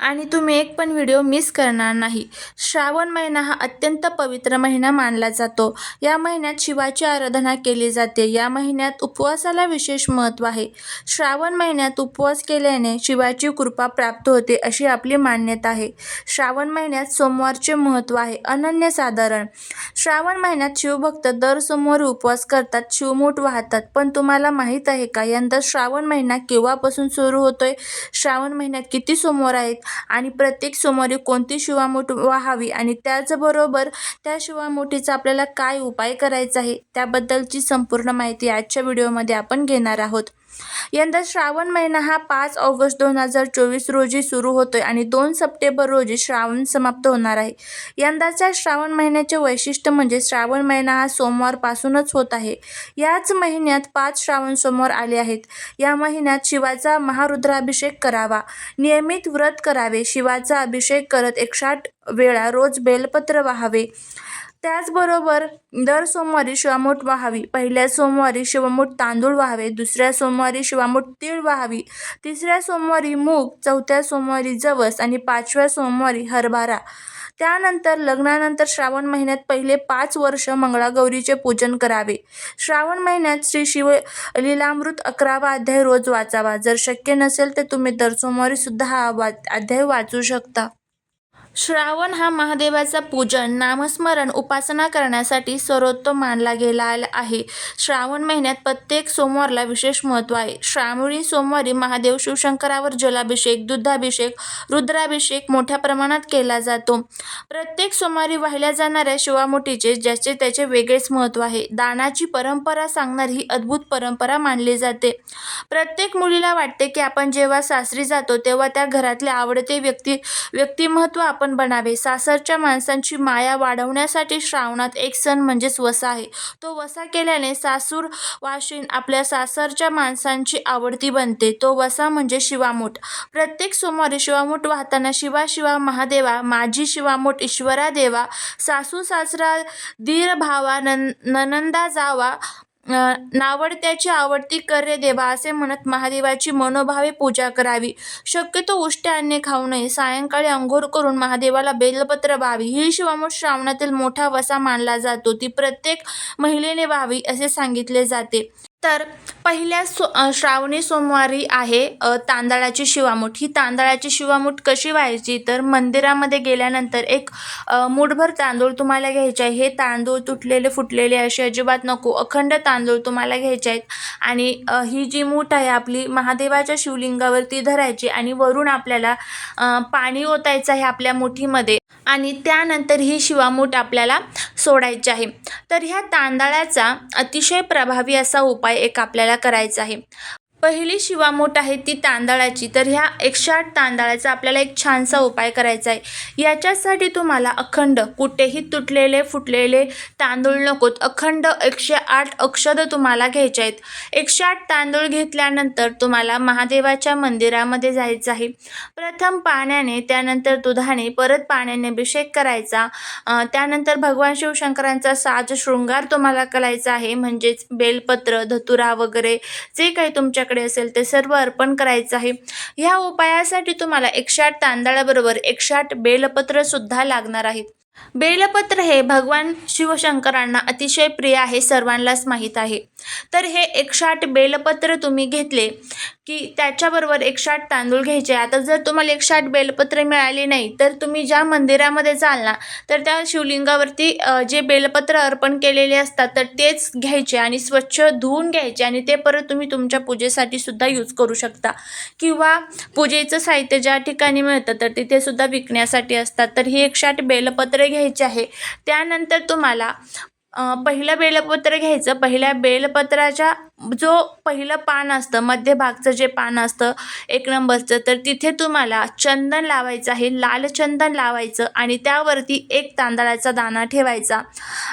आणि तुम्ही एक पण व्हिडिओ मिस करणार नाही. श्रावण महिना हा अत्यंत पवित्र महिना मानला जातो. या महिन्यात शिवाची आराधना केली जाते. या महिन्यात उपवासाला विशेष महत्त्व आहे. श्रावण महिन्यात उपवास केल्याने शिवाची कृपा प्राप्त होते अशी आपली मान्यता आहे. श्रावण महिन्यात सोमवारचे महत्त्व आहे. अनन्यसाधारण श्रावण महिन्यात शिवभक्त दर सोमवारी उपवास करतात शिवमूठ वाहतात. पण तुम्हाला माहीत आहे का? यंदा श्रावण महिना केव्हापासून सुरू होतोय? श्रावण महिन्यात किती सोमवार आहेत? आणि प्रत्येक सोमवारी कोणती शिवामोठ व्हावी आणि त्याचबरोबर त्या शिवामोठीचा आपल्याला काय उपाय करायचा आहे त्याबद्दलची संपूर्ण माहिती आजच्या व्हिडिओमध्ये आपण घेणार आहोत. यंदा श्रावण महिना हा पाच ऑगस्ट दोन हजार चोवीस रोजी सुरू होतोय आणि दोन सप्टेंबर रोजी श्रावण समाप्त होणार आहे. यंदाच्या श्रावण महिन्याचे वैशिष्ट्य म्हणजे श्रावण महिना हा सोमवारपासूनच होत आहे. याच महिन्यात पाच श्रावण सोमवार आले आहेत. या महिन्यात शिवाचा महारुद्राभिषेक करावा. नियमित व्रत करावे. शिवाचा अभिषेक करत एकसाठ वेळा रोज बेलपत्र वाहावे. त्याचबरोबर दर सोमवारी शिवामूठ व्हावी पहिल्या सोमवारी शिवमूठ तांदूळ व्हावे दुसऱ्या सोमवारी शिवामूठ तीळ व्हावी तिसऱ्या सोमवारी मूग चौथ्या सोमवारी जवस आणि पाचव्या सोमवारी हरभरा. त्यानंतर लग्नानंतर श्रावण महिन्यात पहिले पाच वर्ष मंगळागौरीचे पूजन करावे. श्रावण महिन्यात श्री शिव लीलामृत अकरावा अध्याय रोज वाचावा. जर शक्य नसेल तर तुम्ही दर सोमवारीसुद्धा हा वा अध्याय वाचू शकता. श्रावण हा महादेवाचा पूजन नामस्मरण उपासना करण्यासाठी सर्वोत्तम मानला गेला आहे. श्रावण महिन्यात प्रत्येक सोमवारला विशेष महत्त्व आहे. श्रावणी सोमवारी महादेव शिवशंकरावर जलाभिषेक दुधाभिषेक रुद्राभिषेक मोठ्या प्रमाणात केला जातो. प्रत्येक सोमवारी वाहिल्या जाणाऱ्या शिवामुठीचे ज्याचे त्याचे वेगळेच महत्त्व आहे. दानाची परंपरा सांगणारी ही अद्भुत परंपरा मानली जाते. प्रत्येक मुलीला वाटते की आपण जेव्हा सासरी जातो तेव्हा त्या घरातले आवडते व्यक्ती व्यक्तिमत्व आपण बनावे. सासरच्या माणसांची माया वाढवण्यासाठी श्रावणात एक सण म्हणजेच वसा आहे. तो वसा केल्याने सासूर वाशिन आपल्या सासरच्या माणसांची आवडती बनते. तो वसा म्हणजे शिवामूठ. प्रत्येक सोमवारी शिवामूठ वाहताना शिवा शिवा महादेवा माझी शिवामूठ ईश्वरा देवा सासू सासरा धीर भावा नन ननंदा जावा नावडत्याची आवडती करे देवा असे म्हणत महादेवाची मनोभावे पूजा करावी. शक्यतो उष्ट्या अन्य खाऊ नये. सायंकाळी अंघोळ करून महादेवाला बेलपत्र व्हावी. ही शिवामूठ श्रावणातील मोठा वसा मानला जातो. ती प्रत्येक महिलेने व्हावी असे सांगितले जाते. तर पहिल्या सो श्रावणी सोमवारी आहे तांदळाची शिवामूठ. ही तांदळाची शिवामूठ कशी व्हायची? तर मंदिरामध्ये गेल्यानंतर एक मूठभर तांदूळ तुम्हाला घ्यायचे आहे. हे तांदूळ तुटलेले फुटलेले असे अजिबात नको. अखंड तांदूळ तुम्हाला घ्यायचे आहेत. आणि ही जी मूठ आहे आपली महादेवाच्या शिवलिंगावरती धरायची आणि वरून आपल्याला पाणी ओतायचं आहे आपल्या मुठीमध्ये. आणि त्यानंतर ही शिवामूठ आपल्याला सोडायचे आहे. तर ह्या तांदळाचा अतिशय प्रभावी असा उपाय एक आपल्याला करायचा आहे. पहिली शिवामोट आहे ती तांदळाची. तर ह्या एकशे आठ तांदळाचा आपल्याला एक छानसा उपाय करायचा आहे याच्यासाठी तुम्हाला अखंड कुठेही तुटलेले फुटलेले तांदूळ नकोत. अखंड एकशे आठ अक्षद तुम्हाला घ्यायचे आहेत एकशे आठ तांदूळ घेतल्यानंतर तुम्हाला महादेवाच्या मंदिरामध्ये जायचं आहे. प्रथम पाण्याने त्यानंतर दुधाने परत पाण्याने अभिषेक करायचा. त्यानंतर भगवान शिवशंकरांचा साज शृंगार तुम्हाला करायचा आहे. म्हणजेच बेलपत्र धतुरा वगैरे जे काही तुमच्या तुमच्याकडे असेल ते सर्व अर्पण करायचं आहे. ह्या उपायासाठी तुम्हाला एकशे आठ तांदळाबरोबर एकशे आठ बेलपत्रसुद्धा लागणार आहेत बेलपत्र हे भगवान शिवशंकरांना अतिशय प्रिय आहे सर्वांनाच माहीत आहे. तर हे एकशे आठ बेलपत्र तुम्ही घेतले की त्याच्याबरोबर एकशे आठ तांदूळ घ्यायचे. आता जर तुम्हाला एकशे आठ बेलपत्र मिळाले नाही तर तुम्ही ज्या मंदिरामध्ये जाल ना तर त्या शिवलिंगावरती जे बेलपत्र अर्पण केलेले असतात तर तेच घ्यायचे आणि स्वच्छ धुवून घ्यायचे आणि ते परत तुम्ही तुमच्या पूजेसाठी सुद्धा यूज करू शकता. किंवा पूजेचं साहित्य ज्या ठिकाणी मिळतं तर तिथे सुद्धा विकण्यासाठी असतात. तर ही एकशे आठ बेलपत्र घ्यायचे आहे. त्यानंतर तुम्हाला पहिलं बेलपत्र घ्यायचं. पहिल्या बेलपत्राच्या जो पहिलं पान असतं मध्यभागचं जे पान असतं एक नंबरचं तर तिथे तुम्हाला चंदन लावायचं आहे. लाल चंदन लावायचं आणि त्यावरती एक तांदळाचा दाणा ठेवायचा.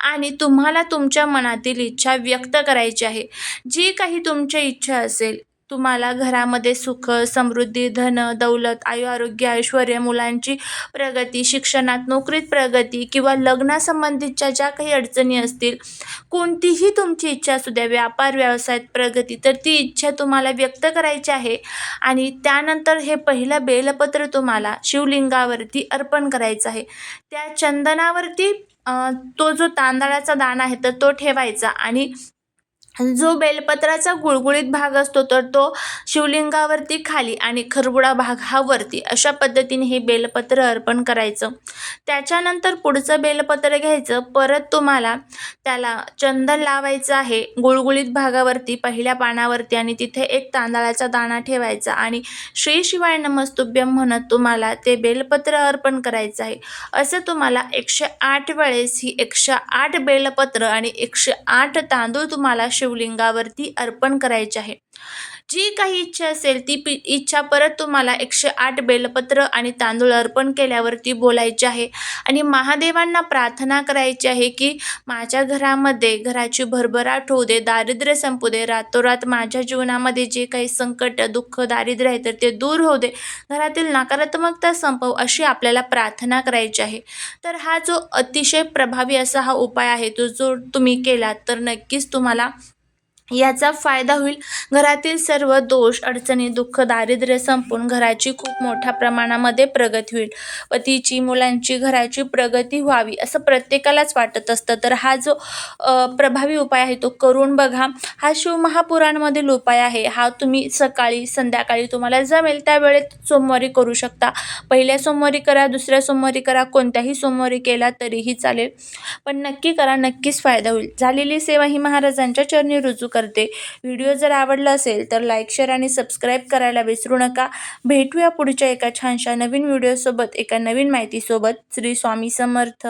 आणि तुम्हाला तुमच्या मनातील इच्छा व्यक्त करायची आहे. जी काही तुमची इच्छा असेल तुम्हाला घरामध्ये सुख समृद्धी धन दौलत आयु आरोग्य ऐश्वर मुलांची प्रगती शिक्षणात नोकरीत प्रगती किंवा लग्नासंबंधीच्या ज्या काही अडचणी असतील कोणतीही तुमची इच्छा असू द्या व्यापार व्यवसायात प्रगती तर ती इच्छा तुम्हाला व्यक्त करायची आहे आणि त्यानंतर हे पहिलं बेलपत्र तुम्हाला शिवलिंगावरती अर्पण करायचं आहे. त्या चंदनावरती तो जो तांदळाचा दाणा आहे तर तो ठेवायचा आणि जो बेलपत्राचा गुळगुळीत भाग असतो तर तो शिवलिंगावरती खाली आणि खरबुडा भाग हा वरती. अशा पद्धतीने हे बेलपत्र अर्पण करायचं. त्याच्यानंतर पुढचं बेलपत्र घ्यायचं. परत तुम्हाला त्याला चंदन लावायचं आहे गुळगुळीत भागावरती पहिल्या पानावरती आणि तिथे एक तांदळाचा दाणा ठेवायचा आणि श्री शिवाय नमस्तुभ्यम म्हणत तुम्हाला ते बेलपत्र अर्पण करायचं आहे. असं तुम्हाला एकशे आठ वेळेस ही एकशे आठ बेलपत्र आणि एकशे आठ तांदूळ तुम्हाला शिवलिंगावरती अर्पण करायचे आहे. जी काही इच्छा असेल ती पी इच्छा परत तुम्हाला एकशे आठ बेलपत्र आणि तांदूळ अर्पण केल्यावरती बोलायची आहे. आणि महादेवांना प्रार्थना करायची आहे की माझ्या घरामध्ये घराची भरभराट होऊ दे दारिद्र्य संपू दे रातोरात माझ्या जीवनामध्ये जे काही संकट दुःख दारिद्र्य आहे तर ते दूर होऊ दे. घरातील नकारात्मकता संपव अशी आपल्याला प्रार्थना करायची आहे. तर हा जो अतिशय प्रभावी असा हा उपाय आहे तो जो तुम्ही केला तर नक्कीच तुम्हाला याचा फायदा होईल. घरातील सर्व दोष अडचणी दुःख दारिद्र्य संपून घराची खूप मोठ्या प्रमाणामध्ये प्रगती होईल. पतीची मुलांची घराची प्रगती व्हावी असं प्रत्येकालाच वाटत असतं. तर हा जो प्रभावी उपाय आहे तो करून बघा. हा शिवमहापुराणमधील उपाय आहे. हा तुम्ही सकाळी संध्याकाळी तुम्हाला जमेल. त्यावेळेत सोमवारी करू शकता. पहिल्या सोमवारी करा दुसऱ्या सोमवारी करा कोणत्याही सोमवारी केला तरीही चालेल. पण नक्की करा नक्कीच फायदा होईल. झालेली सेवा ही महाराजांच्या चरणी रुजू करते. व्हिडिओ जर आवडला असेल तर लाईक शेअर आणि सबस्क्राईब करायला विसरू नका. भेटूया पुढच्या एका छानशा नवीन व्हिडिओसोबत एका नवीन माहितीसोबत. श्री स्वामी समर्थ.